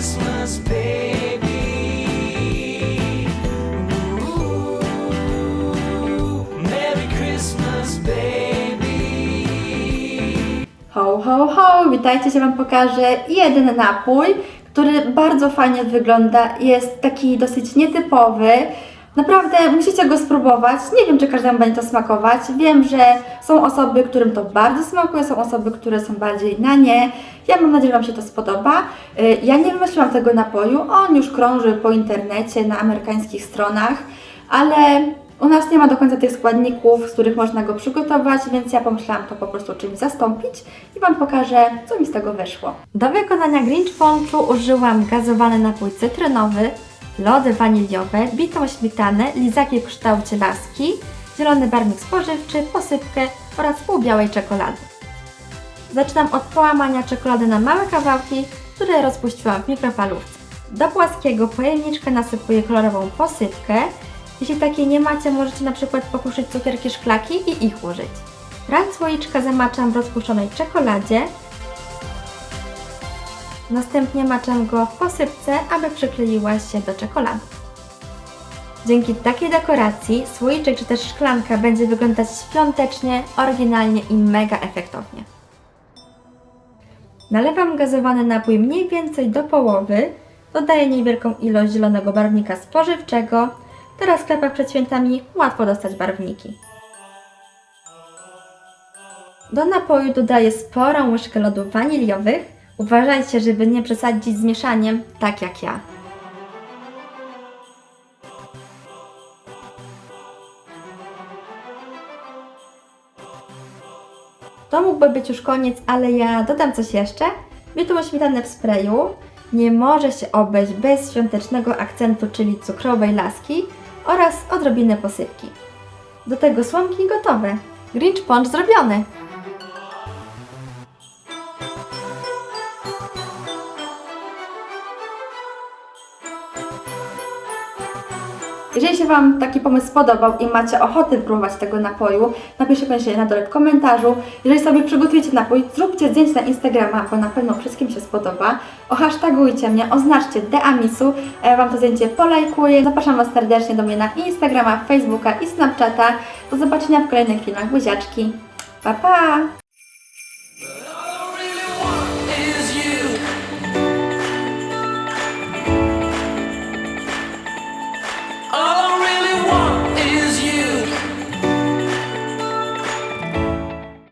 Christmas. Ho, ho, ho! Witajcie, się Wam pokażę jeden napój, który bardzo fajnie wygląda. Jest taki dosyć nietypowy. Naprawdę musicie go spróbować. Nie wiem, czy każdemu będzie to smakować. Wiem, że są osoby, którym to bardzo smakuje, są osoby, które są bardziej na nie. Ja mam nadzieję, że Wam się to spodoba. Y, Ja nie wymyśliłam tego napoju. On już krąży po internecie, na amerykańskich stronach, ale u nas nie ma do końca tych składników, z których można go przygotować, więc ja pomyślałam to po prostu czymś zastąpić i Wam pokażę, co mi z tego wyszło. Do wykonania Grinch Punchu użyłam gazowany napój cytrynowy, lody waniliowe, bitą śmietanę, lizaki w kształcie laski, zielony barwnik spożywczy, posypkę oraz pół białej czekolady. Zaczynam od połamania czekolady na małe kawałki, które rozpuściłam w mikrofalówce. Do płaskiego pojemniczka nasypuję kolorową posypkę. Jeśli takiej nie macie, możecie na przykład pokruszyć cukierki szklaki i ich użyć. Brak słoiczka zamaczam w rozpuszczonej czekoladzie. Następnie maczam go w posypce, aby przykleiła się do czekolady. Dzięki takiej dekoracji słoiczek czy też szklanka będzie wyglądać świątecznie, oryginalnie i mega efektownie. Nalewam gazowany napój mniej więcej do połowy. Dodaję niewielką ilość zielonego barwnika spożywczego. Teraz w sklepach przed świętami łatwo dostać barwniki. Do napoju dodaję sporą łyżkę lodów waniliowych. Uważajcie, żeby nie przesadzić z mieszaniem, tak jak ja. To mógłby być już koniec, ale ja dodam coś jeszcze. Bitą śmietanę w sprayu nie może się obejść bez świątecznego akcentu, czyli cukrowej laski oraz odrobinę posypki. Do tego słomki gotowe. Grinch Punch zrobiony! Jeżeli się Wam taki pomysł spodobał i macie ochotę próbować tego napoju, napiszcie koniecznie na dole w komentarzu. Jeżeli sobie przygotujecie napój, zróbcie zdjęcie na Instagrama, bo na pewno wszystkim się spodoba. Ohashtagujcie mnie, oznaczcie Deamisu, ja Wam to zdjęcie polajkuję. Zapraszam Was serdecznie do mnie na Instagrama, Facebooka i Snapchata. Do zobaczenia w kolejnych filmach. Buziaczki. Pa, pa!